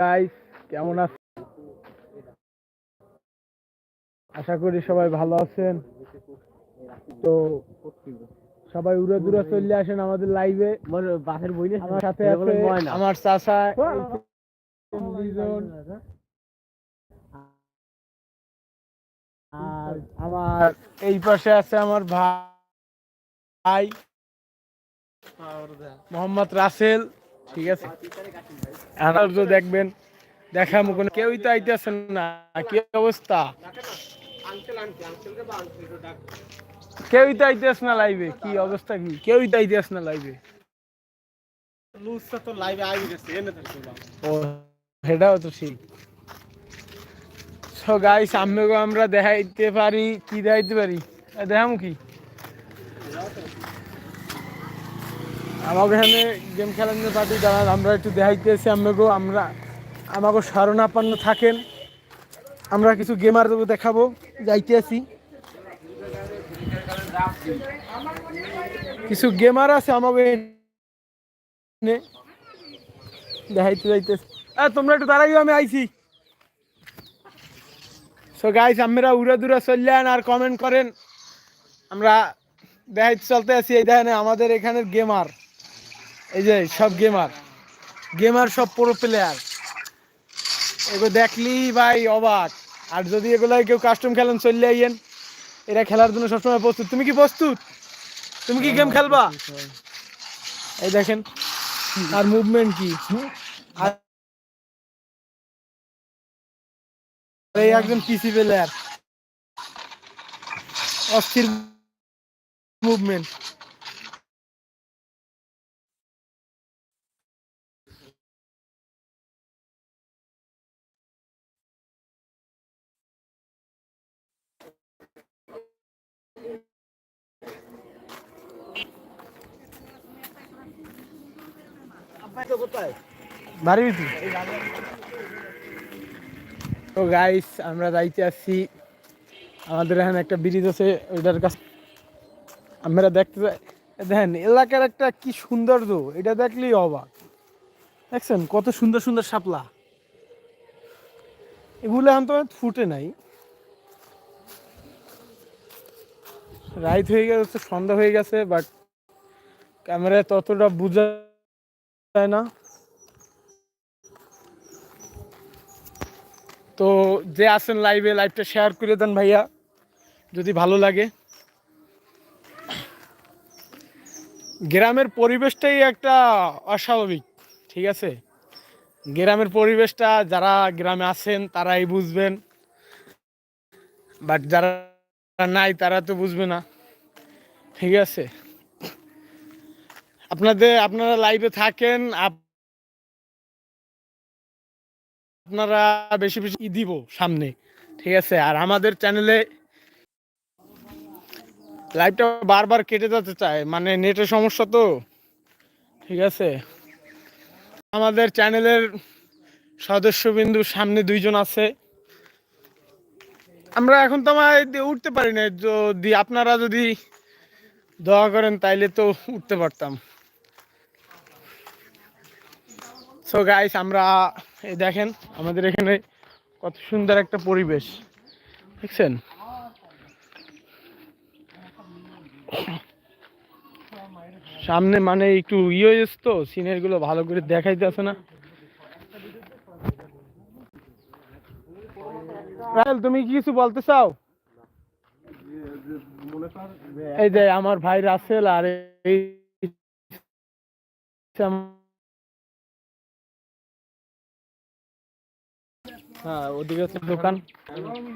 Guys কেমন আছেন আশা করি সবাই ভালো আছেন। তো সবাই উড়ে দূরে চলে আসেন আমাদের লাইভে বাসের বই আমার সাথে আছে আমার চাচা আর আমার এই পাশে আছে আমার ভাই মোহাম্মদ রাসেল। ঠিক আছে? আর তো দেখবেন দেখা মুখ কেউই তো আইতেছেন না। কি অবস্থা? কেউই তো আইতেছ না লাইভে কি অবস্থা কি? কেউই তো আইতেছ না লাইভে ও, সেটাও তো ঠিক। সো গাইস আমিও আমরা দেখাইতে পারি, কি দেখাইতে পারি? দেখামু কি? আমাকে এখানে গেম খেলার জন্য পার্টি দাঁড়ান আমরা একটু দেখাইতেছি আমাকেও, আমরা আমাকে শরণাপন্ন থাকেন। আমরা কিছু গেমার দেখাবো যাইতে আছি কিছু গেমার আছে আমাকে দেখাইতে যাইতেছি। তোমরা একটু দাঁড়াইও, আমি আইছি। সো গাইস আমরা উড়ে দূরে চললেন, আর কমেন্ট করেন। আমরা দেখাইতে চলতে আছি, এই দেখেন আমাদের এখানের গেমার এই যে সব গেমার গেমার সব প্রো প্লেয়ার এগুলো দেখলি ভাই অবাক। আর যদি এগুলো কেউ কাস্টম খেলেন চললে আইয়েন। এরা খেলার জন্য সবসময় প্রস্তুত। তুমি কি প্রস্তুত? তুমি কি গেম খেলবা? এই দেখেন আর মুভমেন্ট কি? আর এই একজন পিসি প্লেয়ার অস্থির মুভমেন্ট কোথায়? ভিতরে। তো গাইস আমরা যাইতে আসছি। আমাদের এখানে একটা ব্রিজ আছে ওইটার কাছে আমরা দেখতে দেখেন এলাকার একটা কি সৌন্দর্য এটা দেখলেই অবাক। দেখছেন কত সুন্দর সুন্দর শাপলা। এগুলো এখন তো ফুটে নাই। রাইত হয়ে গেছে সন্ধ্যা হয়ে গেছে বাট ক্যামেরায় ততটা বোঝা যায় না তো যে আছেন লাইভে লাইভটা শেয়ার করে দেন ভাইয়া, যদি ভালো লাগে। গ্রামের পরিবেশটাই একটা অস্বাভাবিক, ঠিক আছে? গ্রামের পরিবেশটা, যারা গ্রামে আছেন, তারাই বুঝবেন। বাট যারা নাই, তারা তো বুঝবে না, ঠিক আছে? আপনাদের আপনারা লাইভে থাকেন, আপ- আপনারা বেশি বেশি দিব সামনে, ঠিক আছে? আর আমাদের চ্যানেলে লাইভটা বারবার কেটে যেতে চায় মানে নেটের সমস্যা তো, ঠিক আছে? আমাদের চ্যানেলের সদস্যবিন্দু সামনে দুইজন আছে। আমরা এখন তো আমার উঠতে পারি না যদি আপনারা যদি দোয়া করেন, তাইলে তো উঠতে পারতাম। সো গাইস আমরা, এই দেখেন, আমাদের এখানে কত সুন্দর একটা পরিবেশ। দেখছেন? সামনে মানে একটু ইয়ে হয়ে গেছে তো, সিনেরগুলো ভালো করে দেখাইতে আছে না। তুমি কিছু বলতে চাও? এই যে আমার ভাই রাসেল আর এই হ্যাঁ ওদিকে হচ্ছে দোকান।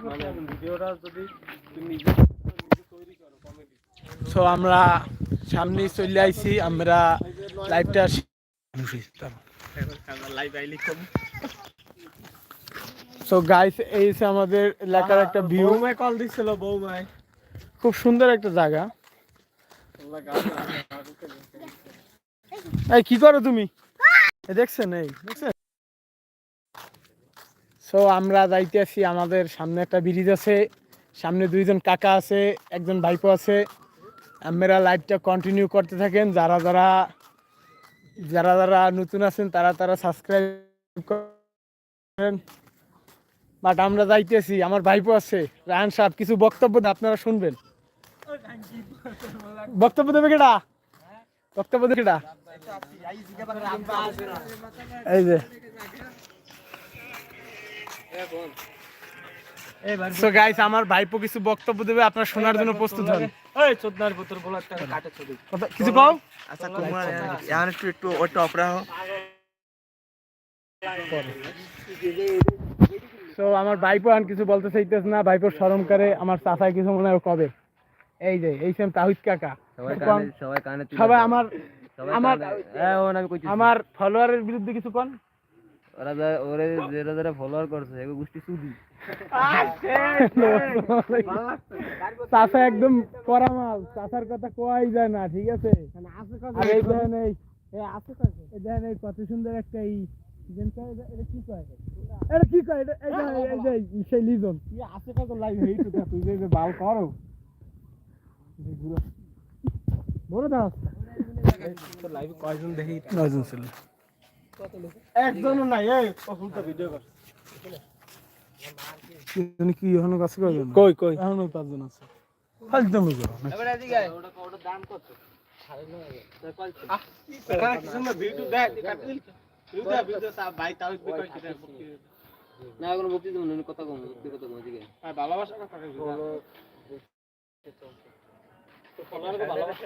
মানে ভিডিওটা যদি তুমি সো আমরা সামনে চলে আইছি আমরা লাইভটা লাইভ আইলি কম সো গাইস এই হচ্ছে আমাদের এলাকার একটা ভিউ বৌমায় কল দিছিল বৌমায় খুব সুন্দর একটা জায়গা। এই কি করো তুমি? দেখছেন এই দেখছেন? সো আমরা যাইতে আছি আমাদের সামনে একটা ব্রিজ আছে। সামনে দুইজন কাকা আছে, একজন ভাইপো আছে। আমরা লাইভটা কন্টিনিউ করতে থাকেন। যারা যারা যারা যারা নতুন আছেন, তারা তারা সাবস্ক্রাইব করেন। বাট আমরা যাইতেছি, আমার ভাইপো আছে, রায়হান সাহেব, কিছু বক্তব্য আপনারা শুনবেন। বক্তব্য দেবে কেডা? বক্তব্য দেবে কেডা? এই যে। সো গাইস আমার ভাইপো কিছু বক্তব্য দেবে আপনারা শোনার জন্য প্রস্তুত হন। এই বলার টাকা কাটে ছবি। কিছু কও? আচ্ছা তোমার এখন একটু একটু ওটা অপরা হোক সো আমার ভাইপো আর কিছু বলতে চাইতেছ না ভাইপোর শরম করে আমার চাচাই কিছু মনে হয় কবে? এই যে এই সেম তাহিদ কাকা। সবাই সবাই কানে সবাই আমার আমার কানে- হ্যাঁ ওন আমি কইছি আমার ফলোয়ারের বিরুদ্ধে কিছু কোন? ওরা যা- ওরে যারা যারা ফলোয়ার করছে এগো গোষ্ঠী সুদি চাচা একদম করা মাল চাচার কথা কোয়াই যায় না ঠিক আছে? আর এই দেখেন এই এই দেখেন এই কত সুন্দর একটা এই এটা এটা কি কয়? এটা কি কয়? এটা এটা এই যে সেই লিজন। কি কত লাইভ হেই তো তুই যে যে বাল করো। বড় দাস লাইভ কয়জন দেখি? নয়জন ছিল। একজনও নাই এই। ফুলটা ভিডিও কর তুমি কি এখনও কাজ করবে না কই কই? এখনও পাঁচজন আছে। ফালতুমি করো ভিডিও দেখ কাটে দিল ভিডিও ভিডিও ভাই তাও কই কি না কোনো না কথা কম বক্তি কথা কম এদিকে ভালোবাসা কথা কই তো ফলোয়ারকে ভালোবাসা